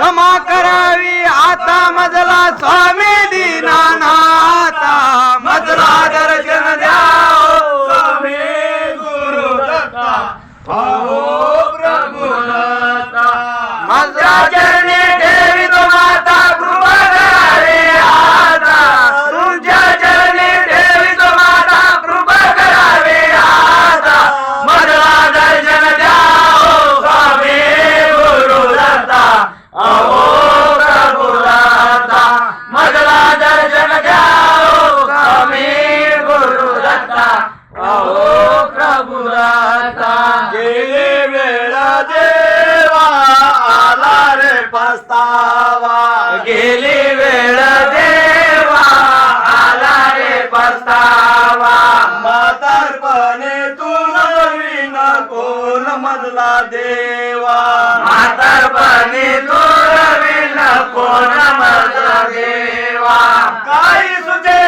क्षमा करावी आता मजला स्वामी दीनानाथा. मजला दर्शन द्याव स्वामी गुरु दत्ता. अहो प्रभु दत्ता. अहो प्रभुदाता गेली वेळ देवा आला रे पस्तावा. गेली वेळ देवा आला रे पस्तावा. म्हातारपणे तुला विना कोण मधला देवा. म्हातारपणे तू विना कोण मधला देवा. काही सुचे